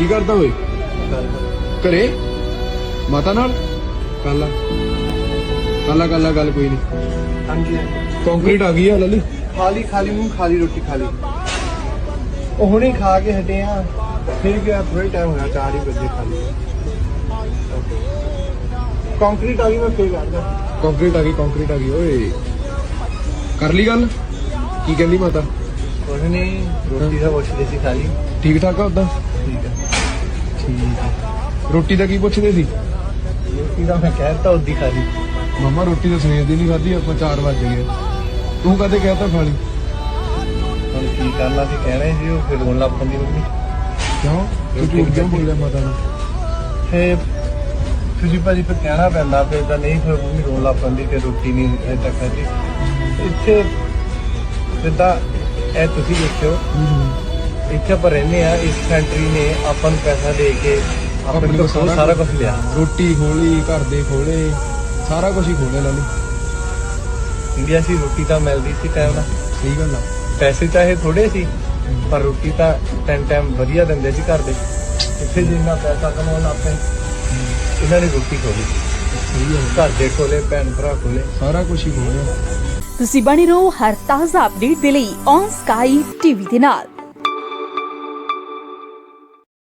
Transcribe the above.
ਕੀ ਕਰਦਾ ਓਏ? ਘਰੇ? ਮਾਤਾ ਨਾਲ? ਕੱਲਾ ਕੱਲਾ ਕੱਲਾ ਗੱਲ ਕੋਈ ਨਹੀਂ। ਹਾਂਜੀ ਕੰਕਰੀਟ ਆ ਗਈ ਆ ਲੱਲੀ। ਖਾਲੀ ਖਾਲੀ ਮੂੰਹ ਖਾਲੀ ਰੋਟੀ ਖਾਲੀ। ਉਹ ਹੁਣੇ ਖਾ ਕੇ ਹਟੇ ਆ। ਫਿਰ ਗਿਆ ਥੋੜਾ ਟਾਈਮ ਹੋਇਆ 4 ਹੀ ਵਜੇ ਖਾਲੀ। ਕੰਕਰੀਟ ਆ ਗਈ ਮੈਂ ਫੇਰ ਕਰਦਾ। ਕੰਕਰੀਟ ਆ ਗਈ ਕੰਕਰੀਟ ਆ ਗਈ ਓਏ। ਕਰ ਲਈ ਗੱਲ? ਕੀ ਕਹਿੰਦੀ ਮਾਤਾ? ਨਹੀਂ ਰੋਟੀ ਦਾ ਪੁੱਛਦੇ ਸੀ ਖਾਲੀ। ਠੀਕ ਠਾਕ ਆ ਉਦਾਂ ਠੀਕ ਹੈ ਠੀਕ ਰੋਟੀ ਦਾ ਕੀ ਪੁੱਛਦੇ ਸੀ? ਰੋਟੀ ਦਾ ਮੈਂ ਕਹਿਤਾ ਉਦੀ ਖਾਲੀ। ਮਮਾ ਰੋਟੀ ਤਾਂ ਸਵੇਰ ਦੀ ਨਹੀਂ ਖਾਧੀ ਆਪਾਂ 4 ਵਜੇ ਗਏ। ਤੂੰ ਕਦੇ ਕਹਿਤਾ ਖਾਲੀ? ਹੁਣ ਕੀ ਕਰਨਾ ਸੀ ਕਹਿਣਾ ਸੀ ਉਹ ਫਿਰ ਰੋਣ ਲੱਗ ਪੈਂਦੀ ਮੰਮੀ। ਕਿਉਂ? ਤੂੰ ਝੂਠ ਕਿਉਂ ਬੋਲਿਆ ਮਾਤਾ ਨੂੰ? ਫੇ ਤੁਸੀਂ ਭਾਜੀ ਫਿਰ ਕਹਿਣਾ ਪੈਂਦਾ ਫਿਰ ਤਾਂ ਨਹੀਂ ਫਿਰ ਮੰਮੀ ਰੋਣ ਲੱਗ ਪੈਂਦੀ ਤੇ ਰੋਟੀ ਨਹੀਂ ਅਜੇ ਤੱਕ ਖਾਧੀ। ਇੱਥੇ ਜਿੱਦਾਂ ਇਹ ਤੁਸੀਂ ਦੇਖਿਓ ਇੱਥੇ ਆਪਾਂ ਰਹਿੰਦੇ ਆ ਇਸ ਕੰਟਰੀ ਨੇ ਆਪਾਂ ਨੂੰ ਪੈਸਾ ਦੇ ਕੇ ਆਪਣੇ ਕੋਲ ਸਾਰਾ ਸਾਰਾ ਕੁਝ ਲਿਆ। ਰੋਟੀ ਖੋਲੀ ਘਰ ਦੇ ਖੋਲੇ ਸਾਰਾ ਕੁਝ ਹੀ ਖੋਲੇ ਲਾਲੀ। ਇੰਡੀਆ 'ਚ ਹੀ ਰੋਟੀ ਤਾਂ ਮਿਲਦੀ ਸੀ ਟਾਈਮ ਨਾਲ। ਸਹੀ ਗੱਲ ਆ। ਪੈਸੇ ਚਾਹੇ ਥੋੜੇ ਸੀ ਪਰ ਰੋਟੀ ਤਾਂ ਟਾਈਮ ਟਾਈਮ ਵਧੀਆ ਦਿੰਦੇ ਸੀ ਘਰ ਦੇ। ਇੱਥੇ ਜਿੰਨਾ ਪੈਸਾ ਕਮਾਉਣ ਆਪੇ। ਇਹਨਾਂ ਨੇ ਰੋਟੀ ਖੋਲੀ। ਸਹੀ ਗੱਲ ਘਰ ਦੇ ਖੋਲੇ ਭੈਣ ਭਰਾ ਖੋਲੇ। ਸਾਰਾ ਕੁਝ ਹੀ ਖੋਲਿਆ। ਤੁਸੀਂ ਬਣੇ ਰਹੋ ਹਰ ਤਾਜ਼ਾ ਅਪਡੇਟ ਦੇ ਲਈ ਔਨ ਸਕਾਈ ਟੀਵੀ ਦੇ ਨਾਲ।